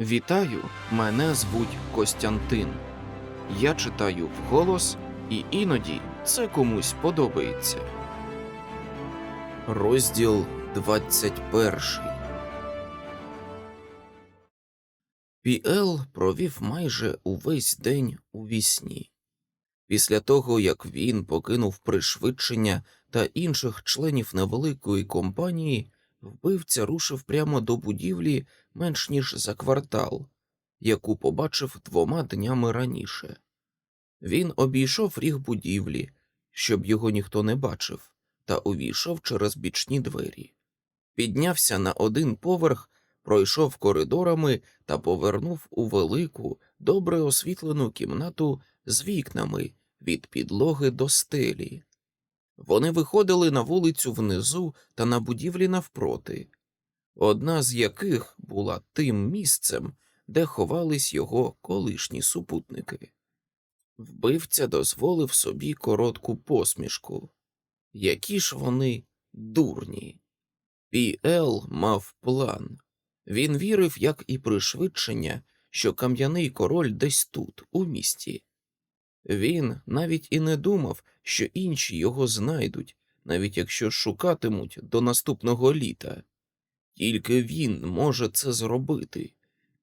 Вітаю, мене звуть Костянтин. Я читаю вголос, і іноді це комусь подобається. Розділ 21 Піел провів майже увесь день у вісні. Після того, як він покинув пришвидшення та інших членів невеликої компанії, вбивця рушив прямо до будівлі менш ніж за квартал, яку побачив двома днями раніше. Він обійшов ріг будівлі, щоб його ніхто не бачив, та увійшов через бічні двері. Піднявся на один поверх, пройшов коридорами та повернув у велику, добре освітлену кімнату з вікнами від підлоги до стелі. Вони виходили на вулицю внизу та на будівлі навпроти, одна з яких була тим місцем, де ховались його колишні супутники. Вбивця дозволив собі коротку посмішку. Які ж вони дурні. Пі-Ел мав план. Він вірив, як і пришвидшення, що кам'яний король десь тут, у місті. Він навіть і не думав, що інші його знайдуть, навіть якщо шукатимуть до наступного літа. Тільки він може це зробити.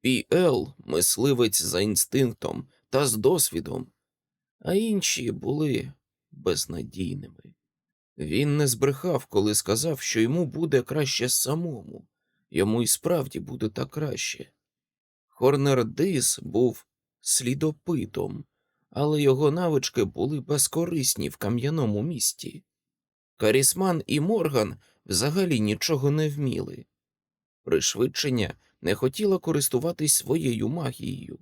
Пі-Ел – мисливець за інстинктом та з досвідом, а інші були безнадійними. Він не збрехав, коли сказав, що йому буде краще самому, йому і справді буде так краще. Хорнер Дис був слідопитом, але його навички були безкорисні в кам'яному місті. Карісман і Морган взагалі нічого не вміли. Пришвидшення не хотіла користуватись своєю магією,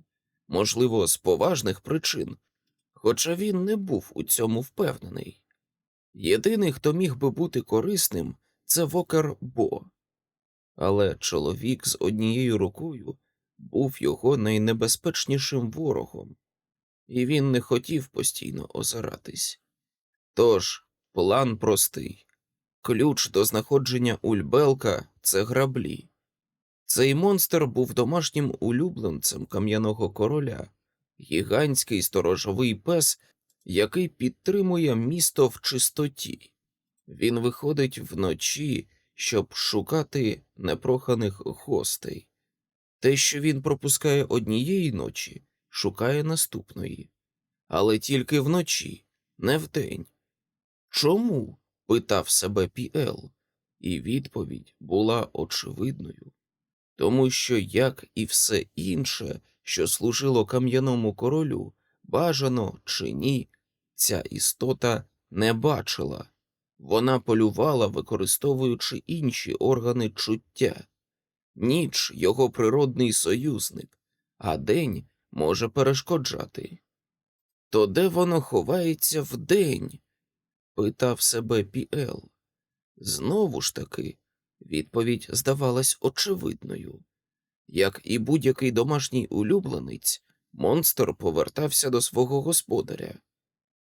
можливо, з поважних причин, хоча він не був у цьому впевнений. Єдиний, хто міг би бути корисним, це Вокер Бо. Але чоловік з однією рукою був його найнебезпечнішим ворогом, і він не хотів постійно озиратись. Тож, план простий ключ до знаходження Ульбелка це граблі. Цей монстр був домашнім улюбленцем кам'яного короля, гігантський сторожовий пес, який підтримує місто в чистоті. Він виходить вночі, щоб шукати непроханих гостей. Те, що він пропускає однієї ночі, шукає наступної, але тільки вночі, не вдень. Чому? питав себе Піел, і відповідь була очевидною. Тому що, як і все інше, що служило кам'яному королю, бажано чи ні, ця істота не бачила. Вона полювала, використовуючи інші органи чуття. Ніч його природний союзник, а день може перешкоджати. То де воно ховається вдень? питав себе Піел. Знову ж таки, відповідь здавалась очевидною. Як і будь-який домашній улюбленець, монстр повертався до свого господаря.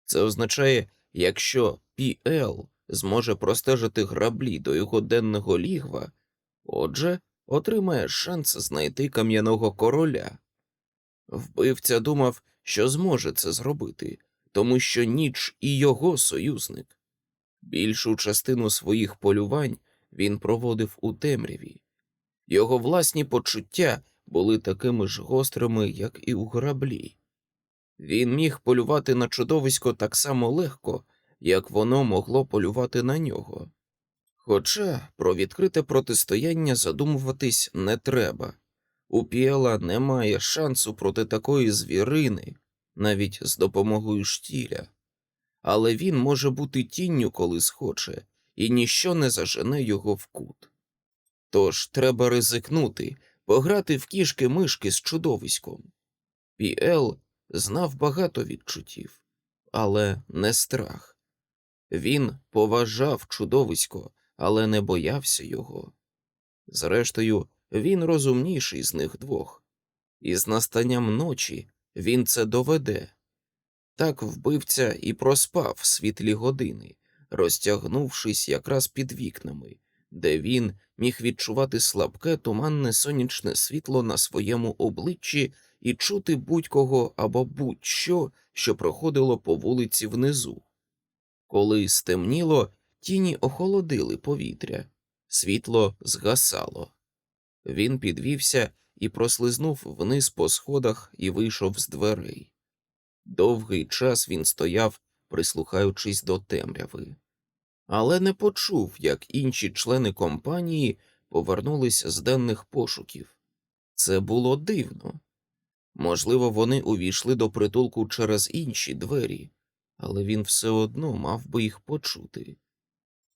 Це означає, якщо Піел зможе простежити граблі до його денного лігва, отже, отримає шанс знайти кам'яного короля. Вбивця думав, що зможе це зробити, тому що ніч і його союзник. Більшу частину своїх полювань він проводив у темряві. Його власні почуття були такими ж гострими, як і у граблі. Він міг полювати на чудовисько так само легко, як воно могло полювати на нього. Хоча про відкрите протистояння задумуватись не треба. У Піела немає шансу проти такої звірини, навіть з допомогою штіля, але він може бути тінню, коли схоче, і ніщо не зажене його в кут. Тож треба ризикнути, пограти в кішки мишки з чудовиськом. Піел знав багато відчуттів, але не страх. Він поважав чудовисько, але не боявся його. Зрештою, він розумніший з них двох, і з настанням ночі він це доведе. Так вбивця і проспав світлі години, розтягнувшись якраз під вікнами, де він міг відчувати слабке туманне сонячне світло на своєму обличчі і чути будь-кого або будь-що, що проходило по вулиці внизу. Коли стемніло, тіні охолодили повітря, світло згасало. Він підвівся і прослизнув вниз по сходах і вийшов з дверей. Довгий час він стояв, прислухаючись до темряви, але не почув, як інші члени компанії повернулися з денних пошуків. Це було дивно. Можливо, вони увійшли до притулку через інші двері, але він все одно мав би їх почути.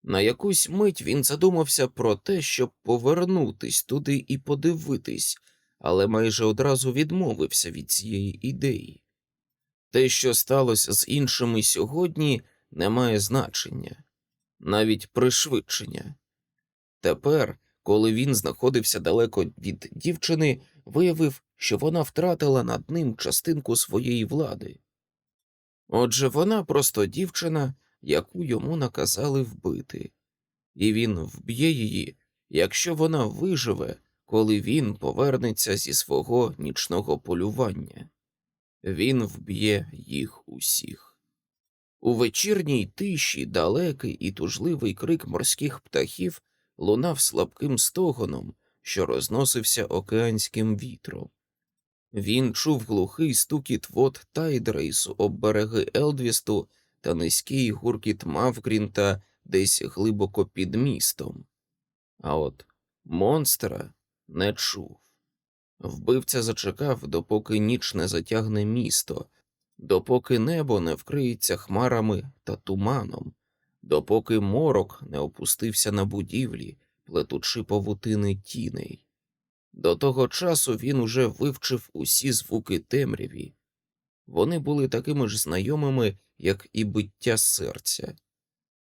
На якусь мить він задумався про те, щоб повернутись туди і подивитись, але майже одразу відмовився від цієї ідеї. Те, що сталося з іншими сьогодні, не має значення, навіть пришвидшення. Тепер, коли він знаходився далеко від дівчини, виявив, що вона втратила над ним частинку своєї влади. Отже, вона просто дівчина, яку йому наказали вбити, і він вб'є її, якщо вона виживе, коли він повернеться зі свого нічного полювання. Він вб'є їх усіх. У вечірній тиші далекий і тужливий крик морських птахів лунав слабким стогоном, що розносився океанським вітром. Він чув глухий стукіт вод Тайдрейсу об береги Елдвісту та низький гуркіт Мавгрінта десь глибоко під містом. А от монстра не чув. Вбивця зачекав, допоки ніч не затягне місто, допоки небо не вкриється хмарами та туманом, допоки морок не опустився на будівлі, плетучи павутини тіней. До того часу він уже вивчив усі звуки темряві. Вони були такими ж знайомими, як і биття серця.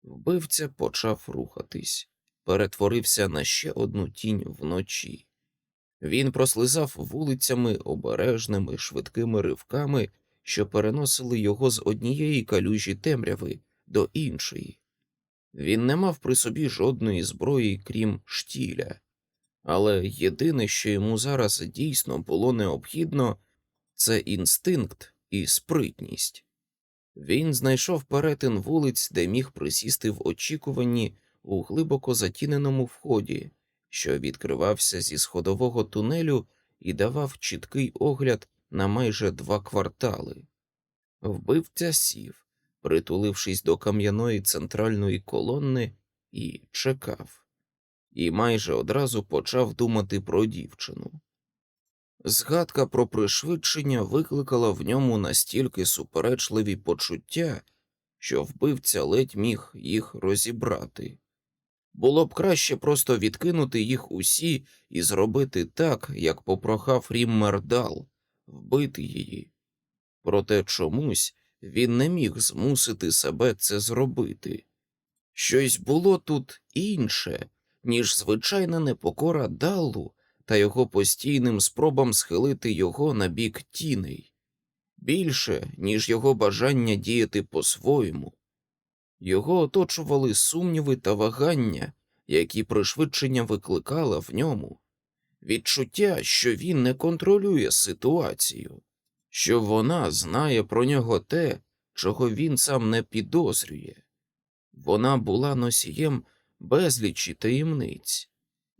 Вбивця почав рухатись, перетворився на ще одну тінь вночі. Він прослизав вулицями обережними, швидкими ривками, що переносили його з однієї калюжі темряви до іншої. Він не мав при собі жодної зброї, крім штіля, але єдине, що йому зараз дійсно було необхідно, це інстинкт і спритність. Він знайшов перетин вулиць, де міг присісти в очікуванні у глибоко затіненому вході, що відкривався зі сходового тунелю і давав чіткий огляд на майже два квартали. Вбивця сів, притулившись до кам'яної центральної колонни, і чекав, і майже одразу почав думати про дівчину. Згадка про пришвидшення викликала в ньому настільки суперечливі почуття, що вбивця ледь міг їх розібрати. Було б краще просто відкинути їх усі і зробити так, як попрохав Ріммердал, вбити її. Проте чомусь він не міг змусити себе це зробити. Щось було тут інше, ніж звичайна непокора Даллу та його постійним спробам схилити його на бік тіней, більше, ніж його бажання діяти по-своєму. Його оточували сумніви та вагання, які пришвидшення викликала в ньому, відчуття, що він не контролює ситуацію, що вона знає про нього те, чого він сам не підозрює. Вона була носієм безлічі таємниць,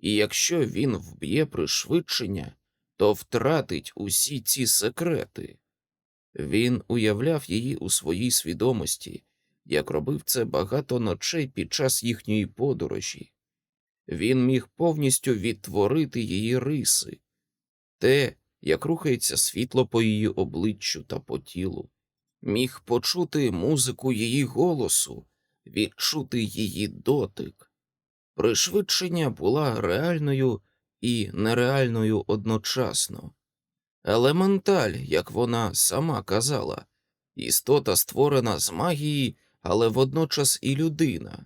і якщо він вб'є пришвидшення, то втратить усі ці секрети. Він уявляв її у своїй свідомості, як робив це багато ночей під час їхньої подорожі. Він міг повністю відтворити її риси, те, як рухається світло по її обличчю та по тілу, міг почути музику її голосу, відчути її дотик. Пришвидшення була реальною і нереальною одночасно. Елементаль, як вона сама казала, істота створена з магії, але водночас і людина.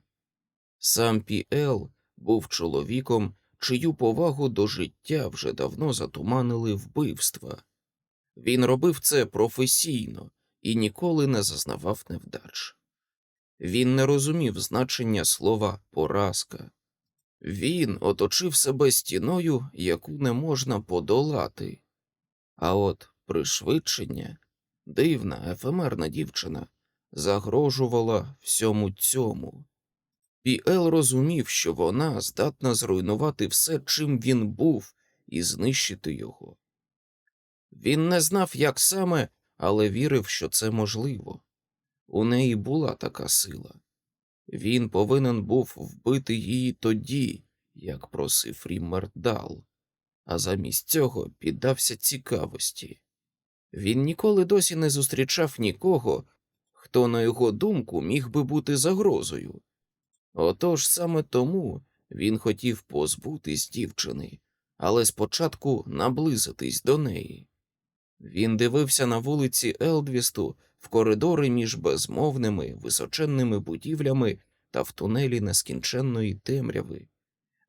Сам Піел був чоловіком, чию повагу до життя вже давно затуманили вбивства. Він робив це професійно і ніколи не зазнавав невдач. Він не розумів значення слова поразка. Він оточив себе стіною, яку не можна подолати. А от пришвидшення, дивна, ефемерна дівчина, загрожувала всьому цьому. Піел розумів, що вона здатна зруйнувати все, чим він був, і знищити його. Він не знав, як саме, але вірив, що це можливо. У неї була така сила. Він повинен був вбити її тоді, як просив Ріммердал, а замість цього піддався цікавості. Він ніколи досі не зустрічав нікого, хто, на його думку, міг би бути загрозою. Отож саме тому він хотів позбутись дівчини, але спочатку наблизитись до неї. Він дивився на вулиці Елдвісту в коридори між безмовними височенними будівлями та в тунелі нескінченної темряви,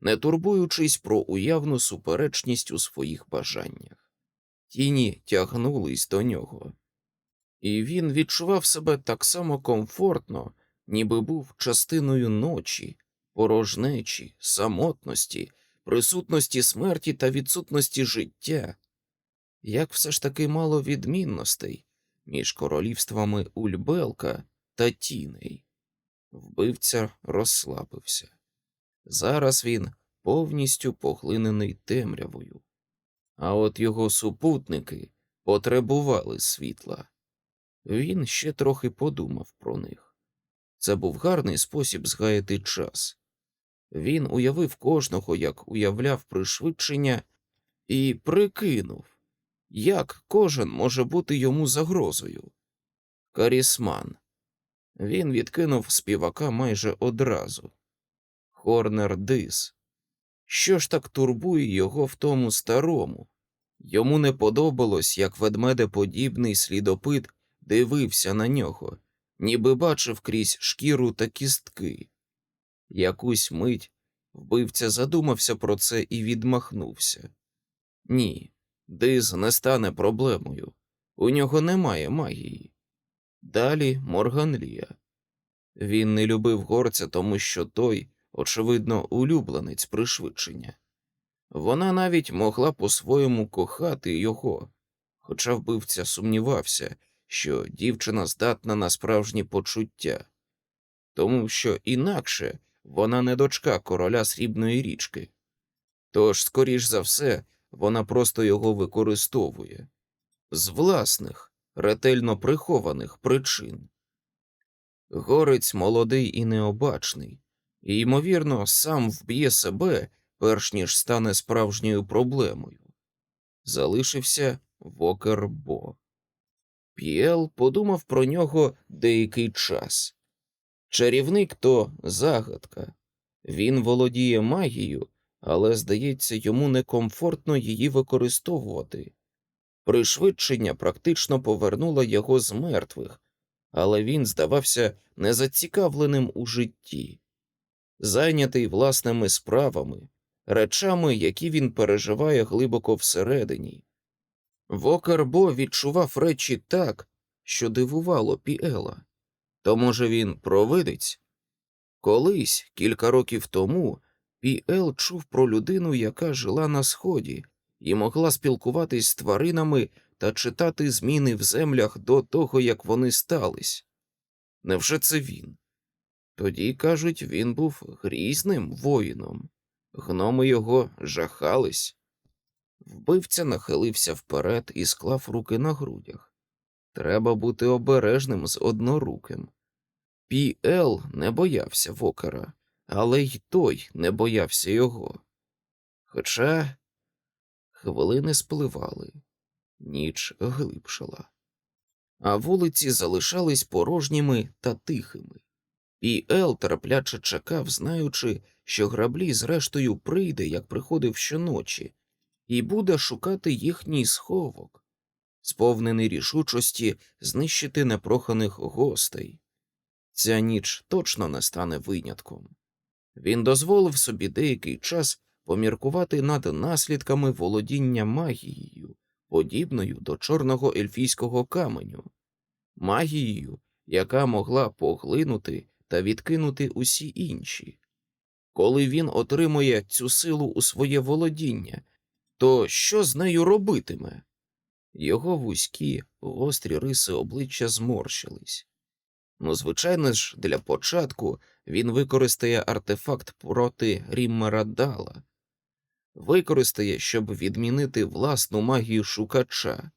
не турбуючись про уявну суперечність у своїх бажаннях. Тіні тягнулись до нього, і він відчував себе так само комфортно, ніби був частиною ночі, порожнечі, самотності, присутності смерті та відсутності життя. Як все ж таки мало відмінностей між королівствами Ульбелка та Тіней. Вбивця розслабився. Зараз він повністю поглинений темрявою, а от його супутники потребували світла. Він ще трохи подумав про них. Це був гарний спосіб згаяти час. Він уявив кожного, як уявляв пришвидшення, і прикинув, як кожен може бути йому загрозою. Карісман. Він відкинув співака майже одразу. Хорнер Дис. Що ж так турбує його в тому старому? Йому не подобалось, як ведмедеподібний слідопит дивився на нього, ніби бачив крізь шкіру та кістки. Якусь мить вбивця задумався про це і відмахнувся. Ні, Диз не стане проблемою. У нього немає магії. Далі Морганлія. Він не любив горця, тому що той, очевидно, улюбленець пришвидшення. Вона навіть могла по-своєму кохати його, хоча вбивця сумнівався, що дівчина здатна на справжні почуття, тому що інакше вона не дочка короля срібної річки. Тож, скоріш за все, вона просто його використовує з власних, ретельно прихованих причин. Горець молодий і необачний, і, ймовірно, сам вб'є себе, перш ніж стане справжньою проблемою. Залишився Вокер Бо. П'єл подумав про нього деякий час. Чарівник то загадка. Він володіє магією, але, здається, йому некомфортно її використовувати. Пришвидшення практично повернуло його з мертвих, але він здавався незацікавленим у житті, зайнятий власними справами, речами, які він переживає глибоко всередині. Вокербо відчував речі так, що дивувало Піела. То, може, він провидець? Колись, кілька років тому, Піел чув про людину, яка жила на сході, і могла спілкуватись з тваринами та читати зміни в землях до того, як вони стались. Невже це він? Тоді, кажуть, він був грізним воїном, гноми його жахались. Вбивця нахилився вперед і склав руки на грудях. Треба бути обережним з одноруким. Пі-Ел не боявся вокера, але й той не боявся його. Хоча хвилини спливали, ніч глибшала, а вулиці залишались порожніми та тихими. Пі-Ел терпляче чекав, знаючи, що граблі зрештою прийде, як приходив щоночі, і буде шукати їхній сховок, сповнений рішучості знищити непроханих гостей. Ця ніч точно не стане винятком. Він дозволив собі деякий час поміркувати над наслідками володіння магією, подібною до чорного ельфійського каменю, магією, яка могла поглинути та відкинути усі інші. Коли він отримує цю силу у своє володіння, то що з нею робитиме? Його вузькі, гострі риси обличчя зморщились. Ну, звичайно ж, для початку він використає артефакт проти Ріммера Дала, використає, щоб відмінити власну магію шукача.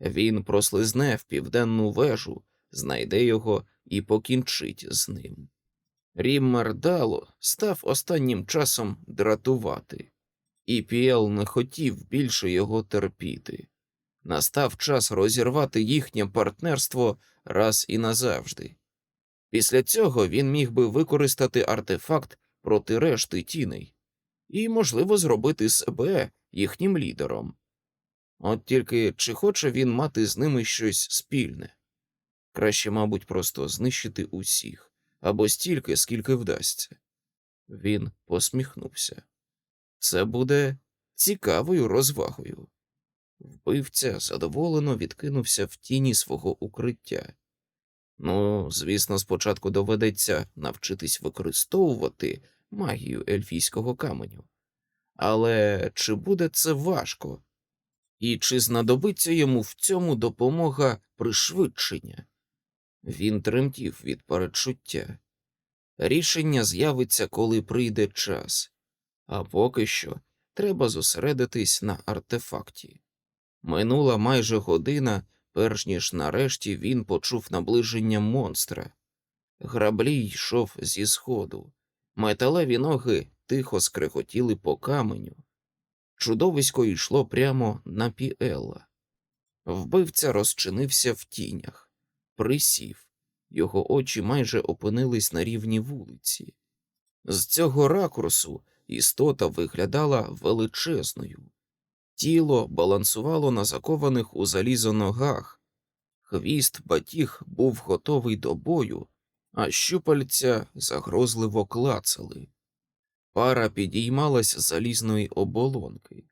Він прослизне в південну вежу, знайде його і покінчить з ним. Ріммер Дало став останнім часом дратувати, і Піел не хотів більше його терпіти. Настав час розірвати їхнє партнерство раз і назавжди. Після цього він міг би використати артефакт проти решти тіней і, можливо, зробити себе їхнім лідером. От тільки чи хоче він мати з ними щось спільне? Краще, мабуть, просто знищити усіх або стільки, скільки вдасться. Він посміхнувся. Це буде цікавою розвагою. Вбивця задоволено відкинувся в тіні свого укриття. Ну, звісно, спочатку доведеться навчитись використовувати магію ельфійського каменю. Але чи буде це важко? І чи знадобиться йому в цьому допомога пришвидшення? Він тремтів від передчуття. Рішення з'явиться, коли прийде час, а поки що треба зосередитись на артефакті. Минула майже година, перш ніж нарешті він почув наближення монстра. Граблій йшов зі сходу, металеві ноги тихо скреготіли по каменю. Чудовисько йшло прямо на Піелла. Вбивця розчинився в тінях, присів, його очі майже опинились на рівні вулиці. З цього ракурсу істота виглядала величезною. Тіло балансувало на закованих у залізо ногах, хвіст батіг був готовий до бою, а щупальця загрозливо клацали. Пара підіймалась з залізної оболонки.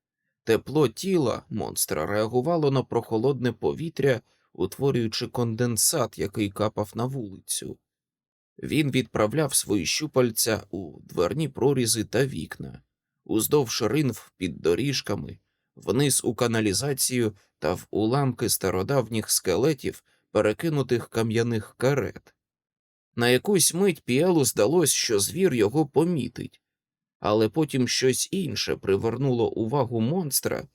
Тепло тіла монстра реагувало на прохолодне повітря, утворюючи конденсат, який капав на вулицю. Він відправляв свої щупальця у дверні прорізи та вікна, уздовж ринв під доріжками, вниз у каналізацію та в уламки стародавніх скелетів, перекинутих кам'яних карет. На якусь мить Піелу здалось, що звір його помітить, але потім щось інше привернуло увагу монстра,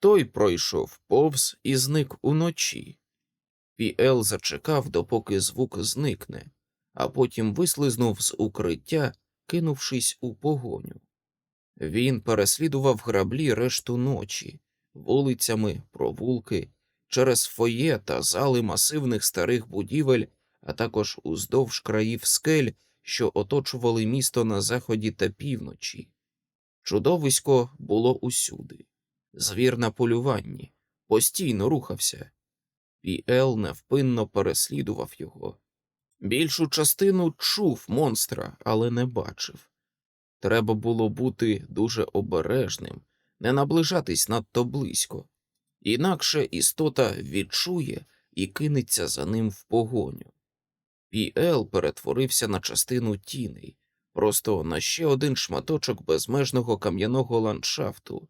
той пройшов повз і зник уночі. Піел зачекав, допоки звук зникне, а потім вислизнув з укриття, кинувшись у погоню. Він переслідував граблі решту ночі, вулицями, провулки, через фоє та зали масивних старих будівель, а також уздовж країв скель, що оточували місто на заході та півночі. Чудовисько було усюди. Звір на полюванні, постійно рухався. Піел невпинно переслідував його. Більшу частину чув монстра, але не бачив. Треба було бути дуже обережним, не наближатись надто близько, інакше істота відчує і кинеться за ним в погоню. Піел перетворився на частину тіней, просто на ще один шматочок безмежного кам'яного ландшафту,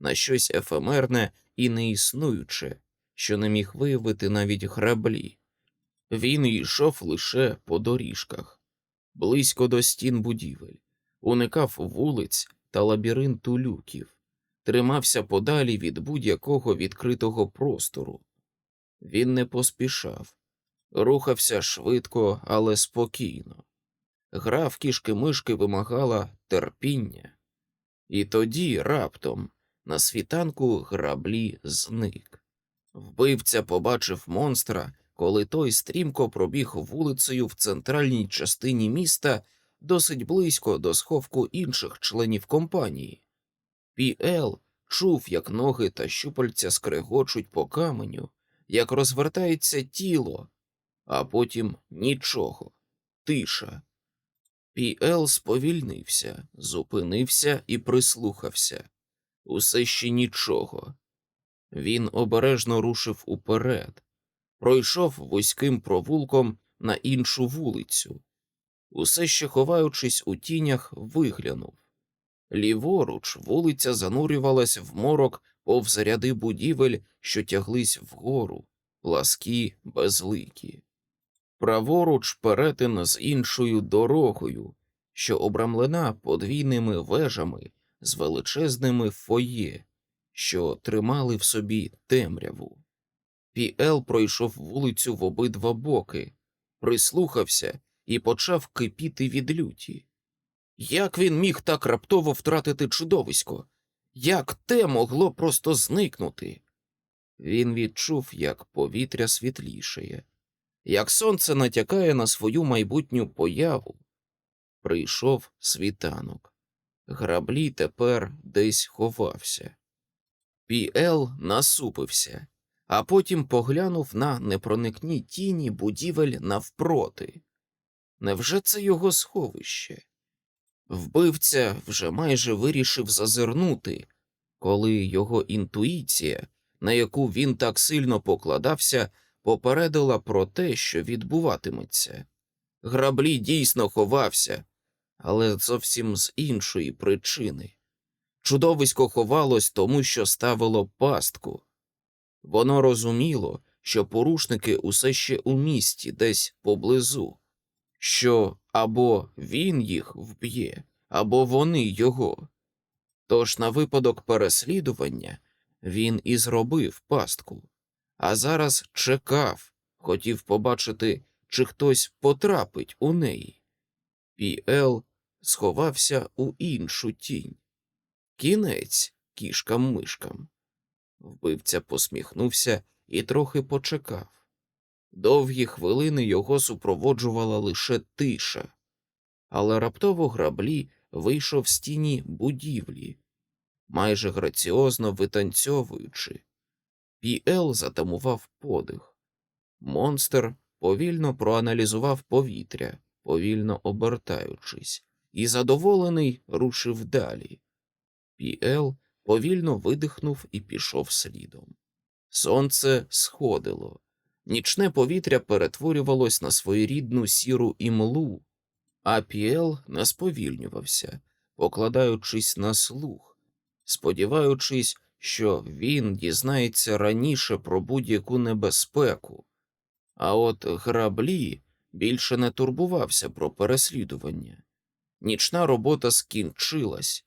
на щось ефемерне і неіснуюче, що не міг виявити навіть граблі. Він йшов лише по доріжках, близько до стін будівель, уникав вулиць та лабіринту люків, тримався подалі від будь-якого відкритого простору. Він не поспішав, рухався швидко, але спокійно. Гра в кішки-мишки вимагала терпіння, і тоді раптом на світанку граблі зник. Вбивця побачив монстра, коли той стрімко пробіг вулицею в центральній частині міста досить близько до сховку інших членів компанії. Піел чув, як ноги та щупальця скрегочуть по каменю, як розвертається тіло, а потім нічого, тиша. Піел сповільнився, зупинився і прислухався. Усе ще нічого. Він обережно рушив уперед, пройшов вузьким провулком на іншу вулицю. Усе ще ховаючись у тінях, виглянув. Ліворуч вулиця занурювалась в морок повз ряди будівель, що тяглись вгору, пласкі, безликі. Праворуч перетин з іншою дорогою, що обрамлена подвійними вежами з величезними фоє, що тримали в собі темряву. Піел пройшов вулицю в обидва боки, прислухався і почав кипіти від люті. Як він міг так раптово втратити чудовисько? Як те могло просто зникнути? Він відчув, як повітря світлішає, як сонце натякає на свою майбутню появу. Прийшов світанок. Граблі тепер десь ховався. Піел насупився, а потім поглянув на непроникні тіні будівель навпроти. Невже це його сховище? Вбивця вже майже вирішив зазирнути, коли його інтуїція, на яку він так сильно покладався, попередила про те, що відбуватиметься. Граблі дійсно ховався, але зовсім з іншої причини. Чудовисько ховалось тому, що ставило пастку. Воно розуміло, що порушники усе ще у місті десь поблизу, що або він їх вб'є, або вони його. Тож на випадок переслідування він і зробив пастку, а зараз чекав, хотів побачити, чи хтось потрапить у неї. Піел сховався у іншу тінь. Кінець кішкам мишкам. Вбивця посміхнувся і трохи почекав. Довгі хвилини його супроводжувала лише тиша, але раптово граблі вийшов з тіні будівлі, майже граціозно витанцьовуючи. Піел затамував подих. Монстр повільно проаналізував повітря, повільно обертаючись, і задоволений рушив далі. Піел повільно видихнув і пішов слідом. Сонце сходило, нічне повітря перетворювалось на своєрідну сіру імлу, а Піел не сповільнювався, покладаючись на слух, сподіваючись, що він дізнається раніше про будь-яку небезпеку. А от граблі більше не турбувався про переслідування. Нічна робота скінчилась.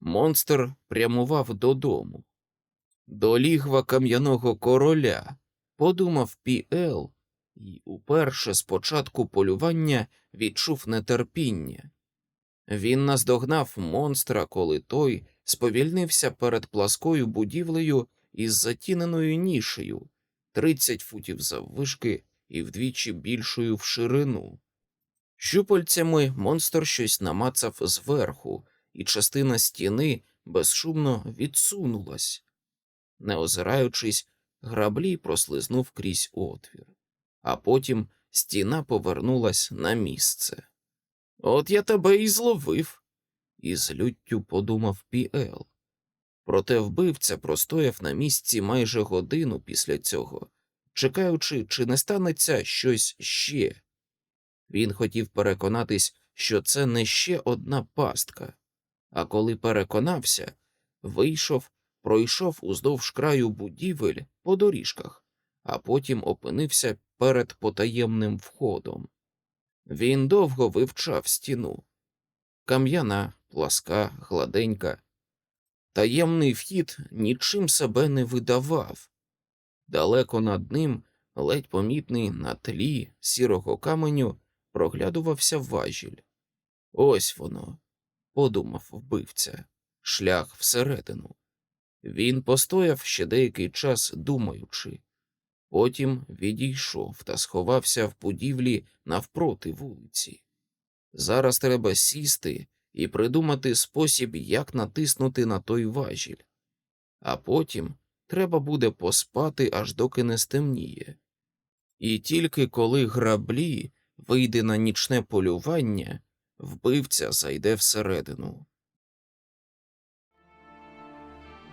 Монстр прямував додому. До лігва кам'яного короля, подумав Піел, і уперше з початку полювання відчув нетерпіння. Він наздогнав монстра, коли той сповільнився перед пласкою будівлею із затіненою нішею, 30 футів заввишки і вдвічі більшою в ширину. Щупальцями монстр щось намацав зверху, і частина стіни безшумно відсунулась. Не озираючись, граблі прослизнув крізь отвір, а потім стіна повернулась на місце. От я тебе і зловив, із люттю подумав Піел. Проте вбивця простояв на місці майже годину після цього, чекаючи, чи не станеться щось ще. Він хотів переконатись, що це не ще одна пастка, а коли переконався, вийшов, пройшов уздовж краю будівель по доріжках, а потім опинився перед потаємним входом. Він довго вивчав стіну. Кам'яна, пласка, гладенька. Таємний вхід нічим себе не видавав. Далеко над ним, ледь помітний на тлі сірого каменю, проглядувався важіль. Ось воно, подумав вбивця, шлях всередину. Він постояв ще деякий час, думаючи, потім відійшов та сховався в будівлі навпроти вулиці. Зараз треба сісти і придумати спосіб, як натиснути на той важіль, а потім треба буде поспати, аж доки не стемніє. І тільки коли граблі вийде на нічне полювання, вбивця зайде всередину.